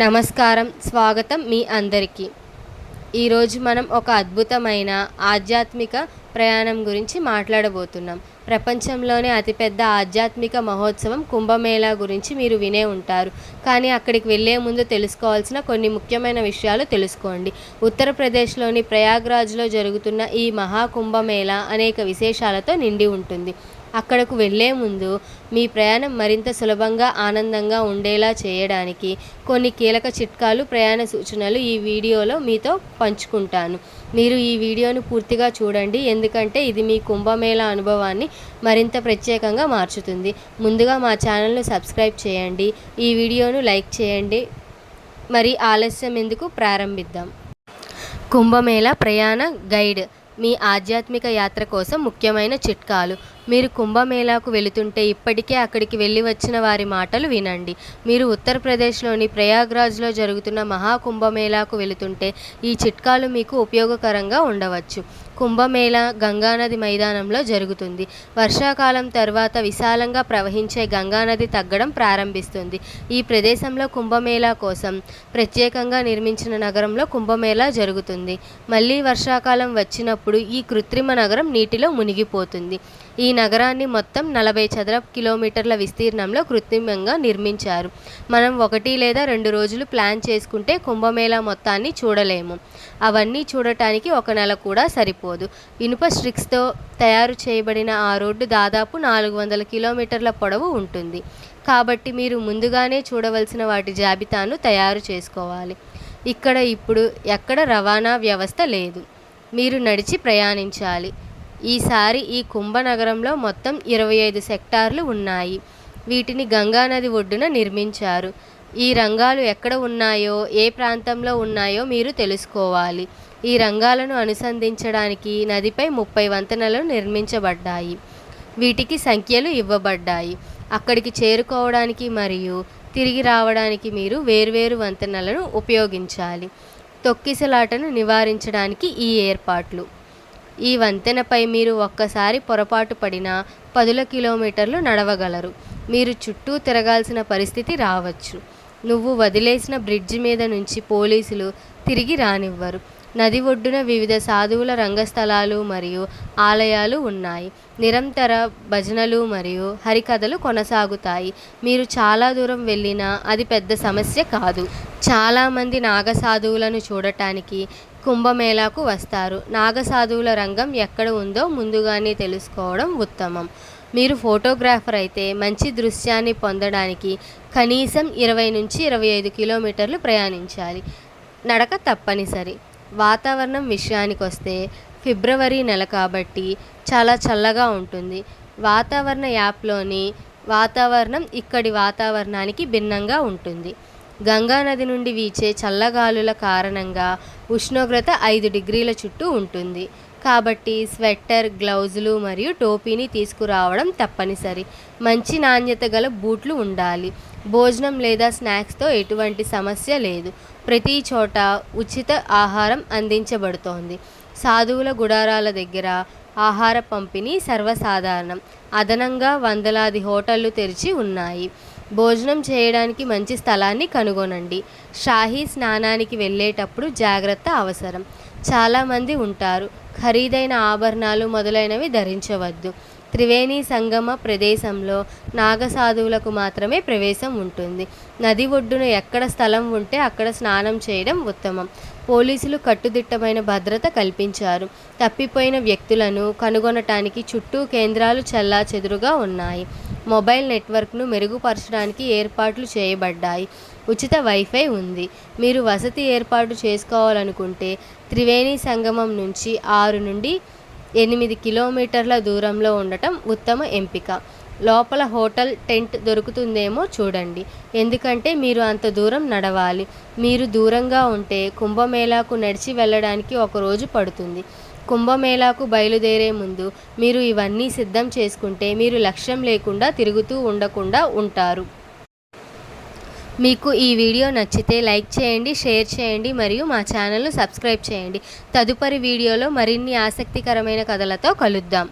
నమస్కారం స్వాగతం మీ అందరికీ. ఈరోజు మనం ఒక అద్భుతమైన ఆధ్యాత్మిక ప్రయాణం గురించి మాట్లాడబోతున్నాం. ప్రపంచంలోనే అతిపెద్ద ఆధ్యాత్మిక మహోత్సవం కుంభమేళా గురించి మీరు వినే ఉంటారు. కానీ అక్కడికి వెళ్ళే ముందు తెలుసుకోవాల్సిన కొన్ని ముఖ్యమైన విషయాలు తెలుసుకోండి. ఉత్తరప్రదేశ్లోని ప్రయాగ్రాజ్లో జరుగుతున్న ఈ మహాకుంభమేళా అనేక విశేషాలతో నిండి ఉంటుంది. అక్కడకు వెళ్ళే ముందు మీ ప్రయాణం మరింత సులభంగా ఆనందంగా ఉండేలా చేయడానికి కొన్ని కీలక చిట్కాలు ప్రయాణ సూచనలు ఈ వీడియోలో మీతో పంచుకుంటాను. మీరు ఈ వీడియోను పూర్తిగా చూడండి ఎందుకంటే ఇది మీ కుంభమేళా అనుభవాన్ని మరింత ప్రత్యేకంగా మార్చుతుంది. ముందుగా మా ఛానల్ను సబ్స్క్రైబ్ చేయండి ఈ వీడియోను లైక్ చేయండి. మరి ఆలస్యం ఎందుకు? ప్రారంభిద్దాం. కుంభమేళ ప్రయాణ గైడ్ మీ ఆధ్యాత్మిక యాత్ర కోసం ముఖ్యమైన చిట్కాలు. మీరు కుంభమేళాకు వెళుతుంటే ఇప్పటికే అక్కడికి వెళ్ళి వచ్చిన వారి మాటలు వినండి. మీరు ఉత్తరప్రదేశ్లోని ప్రయాగ్రాజ్లో జరుగుతున్న మహాకుంభమేళాకు వెళుతుంటే ఈ చిట్కాలు మీకు ఉపయోగకరంగా ఉండవచ్చు. కుంభమేళా గంగానది మైదానంలో జరుగుతుంది. వర్షాకాలం తర్వాత విశాలంగా ప్రవహించే గంగానది తగ్గడం ప్రారంభిస్తుంది. ఈ ప్రదేశంలో కుంభమేళా కోసం ప్రత్యేకంగా నిర్మించిన నగరంలో కుంభమేళా జరుగుతుంది. మళ్ళీ వర్షాకాలం వచ్చినప్పుడు ఈ కృత్రిమ నగరం నీటిలో మునిగిపోతుంది. ఈ నగరాన్ని మొత్తం నలభై చదరపు కిలోమీటర్ల విస్తీర్ణంలో కృత్రిమంగా నిర్మించారు. మనం ఒకటి లేదా రెండు రోజులు ప్లాన్ చేసుకుంటే కుంభమేళా మొత్తాన్ని చూడలేము. అవన్నీ చూడటానికి ఒక నెల కూడా సరిపోదు. ఇనుప స్ట్రిక్స్తో తయారు చేయబడిన ఆ రోడ్డు దాదాపు నాలుగు వందల కిలోమీటర్ల పొడవు ఉంటుంది. కాబట్టి మీరు ముందుగానే చూడవలసిన వాటి జాబితాను తయారు చేసుకోవాలి. ఇక్కడ ఇప్పుడు ఎక్కడ రవాణా వ్యవస్థ లేదు. మీరు నడిచి ప్రయాణించాలి. ఈసారి ఈ కుంభనగరంలో మొత్తం ఇరవై ఐదు సెక్టార్లు ఉన్నాయి. వీటిని గంగానది ఒడ్డున నిర్మించారు. ఈ రంగాలు ఎక్కడ ఉన్నాయో ఏ ప్రాంతంలో ఉన్నాయో మీరు తెలుసుకోవాలి. ఈ రంగాలను అనుసంధించడానికి నదిపై ముప్పై వంతెనలు నిర్మించబడ్డాయి. వీటికి సంఖ్యలు ఇవ్వబడ్డాయి. అక్కడికి చేరుకోవడానికి మరియు తిరిగి రావడానికి మీరు వేర్వేరు వంతెనలను ఉపయోగించాలి. తొక్కిసలాటను నివారించడానికి ఈ ఏర్పాట్లు. ఈ వంతెనపై మీరు ఒక్కసారి పొరపాటు పడినా పదుల కిలోమీటర్లు నడవగలరు. మీరు చుట్టూ తిరగాల్సిన పరిస్థితి రావచ్చు. నువ్వు వదిలేసిన బ్రిడ్జి మీద నుంచి పోలీసులు తిరిగి రానివ్వరు. నది ఒడ్డున వివిధ సాధువుల రంగస్థలాలు మరియు ఆలయాలు ఉన్నాయి. నిరంతర భజనలు మరియు హరికథలు కొనసాగుతాయి. మీరు చాలా దూరం వెళ్ళినా అది పెద్ద సమస్య కాదు. చాలామంది నాగసాధువులను చూడటానికి కుంభమేళాకు వస్తారు. నాగసాధువుల రంగం ఎక్కడ ఉందో ముందుగానే తెలుసుకోవడం ఉత్తమం. మీరు ఫోటోగ్రాఫర్ అయితే మంచి దృశ్యాన్ని పొందడానికి కనీసం ఇరవై నుంచి ఇరవై ఐదు కిలోమీటర్లు ప్రయాణించాలి. నడక తప్పనిసరి. వాతావరణం విషయానికి వస్తే ఫిబ్రవరి నెల కాబట్టి చాలా చల్లగా ఉంటుంది. వాతావరణ యాప్లోని వాతావరణం ఇక్కడి వాతావరణానికి భిన్నంగా ఉంటుంది. గంగానది నుండి వీచే చల్లగాలుల కారణంగా ఉష్ణోగ్రత ఐదు డిగ్రీల చుట్టూ ఉంటుంది. కాబట్టి స్వెట్టర్ గ్లౌజులు మరియు టోపీని తీసుకురావడం తప్పనిసరి. మంచి నాణ్యత గల బూట్లు ఉండాలి. భోజనం లేదా స్నాక్స్తో ఎటువంటి సమస్య లేదు. ప్రతి చోట ఉచిత ఆహారం అందించబడుతోంది. సాధువుల గుడారాల దగ్గర ఆహార పంపిణీ సర్వసాధారణం. అదనంగా వందలాది హోటళ్ళు తెరిచి ఉన్నాయి. భోజనం చేయడానికి మంచి స్థలాన్ని కనుగొనండి. షాహీ స్నానానికి వెళ్ళేటప్పుడు జాగ్రత్త అవసరం. చాలామంది ఉంటారు. ఖరీదైన ఆభరణాలు మొదలైనవి ధరించవద్దు. త్రివేణి సంగమ ప్రదేశంలో నాగసాధువులకు మాత్రమే ప్రవేశం ఉంటుంది. నది ఒడ్డున ఎక్కడ స్థలం ఉంటే అక్కడ స్నానం చేయడం ఉత్తమం. పోలీసులు కట్టుదిట్టమైన భద్రత కల్పించారు. తప్పిపోయిన వ్యక్తులను కనుగొనటానికి చుట్టూ కేంద్రాలు చల్లా చెదురుగా ఉన్నాయి. మొబైల్ నెట్వర్క్ను మెరుగుపరచడానికి ఏర్పాట్లు చేయబడ్డాయి. ఉచిత వైఫై ఉంది. మీరు వసతి ఏర్పాటు చేసుకోవాలనుకుంటే త్రివేణి సంగమం నుంచి ఆరు నుండి ఎనిమిది కిలోమీటర్ల దూరంలో ఉండటం ఉత్తమ ఎంపిక. లోపల హోటల్ టెంట్ దొరుకుతుందేమో చూడండి. ఎందుకంటే మీరు అంత దూరం నడవాలి. మీరు దూరంగా ఉంటే కుంభమేళాకు నడిచి వెళ్ళడానికి ఒక రోజు పడుతుంది. కుంభమేళాకు బయలుదేరే ముందు మీరు ఇవన్నీ సిద్ధం చేసుకుంటే మీరు లక్ష్యం లేకుండా తిరుగుతూ ఉండకుండా ఉంటారు. మీకు ఈ వీడియో నచ్చితే లైక్ చేయండి షేర్ చేయండి మరియు మా ఛానల్ను సబ్స్క్రైబ్ చేయండి. తదుపరి వీడియోలో మరిన్ని ఆసక్తికరమైన కథలతో కలుద్దాం.